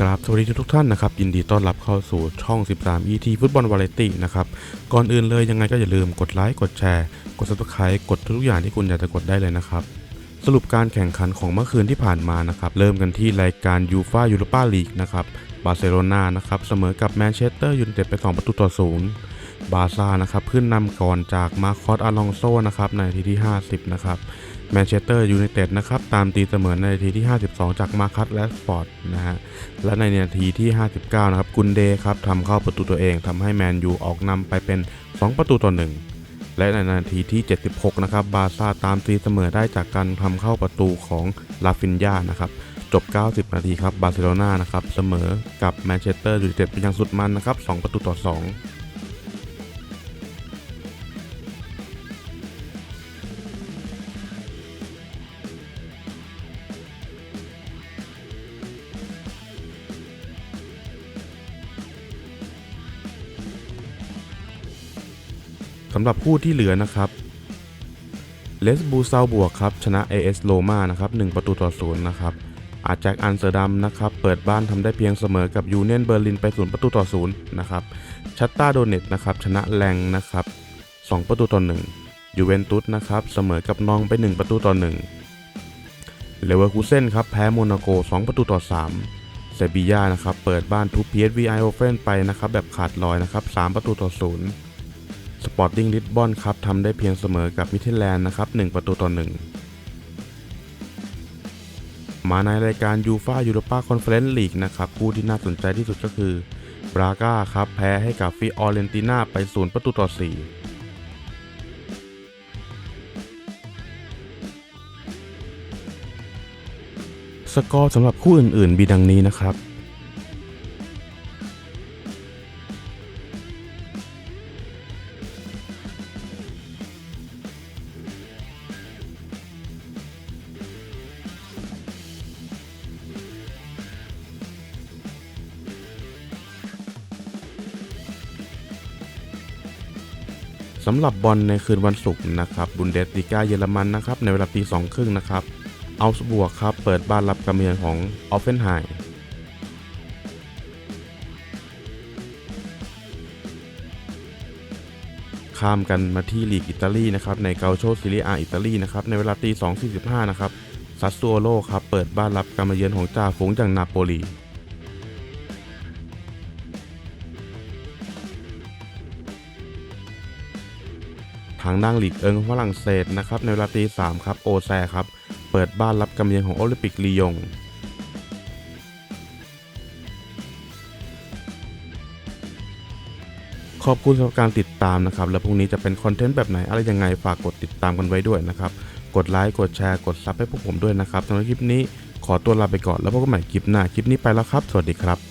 ครับสวัสดีทุกท่านนะครับ ยินดีต้อนรับเข้าสู่ช่อง 13 ET ฟุตบอลวาไรตี้นะครับ ก่อนอื่นเลยยังไงก็อย่าลืมกดไลค์กดแชร์กด subscribe กดทุกอย่างที่คุณอยากจะกดได้เลยนะครับ สรุปการแข่งขันของเมื่อคืนที่ผ่านมานะครับ เริ่มกันที่รายการยูฟายูโรปาลีกนะครับบาร์เซโลนานะครับเสมอกับแมนเชสเตอร์ยูไนเต็ดไป 2 ประตูต่อศูนย์บาซ่านะครับขึ้นนำก่อนจากมาคอสอาลองโซนะครับในทีที่ 50 นะครับ แมนเชสเตอร์ยูไนเต็ดนะครับตามตีเสมอในนาทีที่ 52 จากมาคัสแลสฟอร์ดนะฮะและในนาทีที่ 59 นะครับกุนเดครับทำเข้าประตูตัวเองทำให้แมนยูออกนำไปเป็น 2 ประตูต่อ 1 และในนาทีที่ 76 นะครับบาซ่าตามตีเสมอได้จากการทำเข้าประตูของลาฟินยานะครับจบ 90 นาทีครับบาร์เซโลนานะครับเสมอกับแมนเชสเตอร์ยูไนเต็ดไปยังสุดมันนะครับ 2 ประตูต่อ 2 สำหรับคู่ที่เหลือนะครับเลสบูซาบวกครับชนะ AS โ o มานะครับ1ประตูต่อศูนย์นะครับอาแจ็คอันเซอร์ดัมนะครับเปิดบ้านทำได้เพียงเสมอกับยูเนียนเบอร์ลินไป0ประตูต่อศูนย์นะครับชัตตาโดเนตนะครับชนะแรงนะครับ2ประตูต่อ1ยูเวนตุสนะครับเสมอกับนองไป 1 ประตูต่อ1เลเวอร์คูเซนครับแพ้โมนาโก 2 ประตูต่อ3เซบียานะครับเปิดบ้านทุบ PSV ไอโอเฟนไปนะครับแบบขาดลอยนะครับ3ประตูต่อ0 สปอร์ติ้งลิสบอนครับทำได้เพียงเสมอกับมิเทลแลนด์นะครับ 1 ประตูต่อ 1 มาในรายการยูฟายูโรปาคอนเฟอเรนซ์ลีกนะครับคู่ที่น่าสนใจที่สุดก็คือบราก้าครับ แพ้ให้กับฟิออเรนติน่าไป 0 ประตูต่อ 4สกอร์สำหรับคู่อื่นๆ มีดังนี้นะครับำหรับบอลในคืนวันศุกร์นะครับบุนเดสลิก้าเยอรมันนะครับในเวลาตีสองครึ่งนะครับเอาสบวกครับเปิดบ้านรับการเยือนของออฟเฟนไฮม์ข้ามกันมาที่ลีกอิตาลีนะครับในเกาโชซิลิอาอิตาลีนะครับในเวลาตี2 45นะครับซัสซูโอโลครับเปิดบ้านรับการมาเยือนของจ่าฝูงจากนาโปลี ทางด้านลีกเอิงฝรั่งเศสนะครับในเวลาตีสามครับโอแซครับ เปิดบ้านรับกำเยือนของโอลิมปิกลียงขอบคุณสำหรับการติดตามนะครับ แล้วพรุ่งนี้จะเป็นคอนเทนต์แบบไหน อะไรยังไงฝากกดติดตามกันไว้ด้วยนะครับ กดไลค์ กดแชร์ กดซับให้พวกผมด้วยนะครับสำหรับคลิปนี้ขอตัวลาไปก่อนแล้วพบกันใหม่คลิปหน้า คลิปนี้ไปแล้วครับ สวัสดีครับ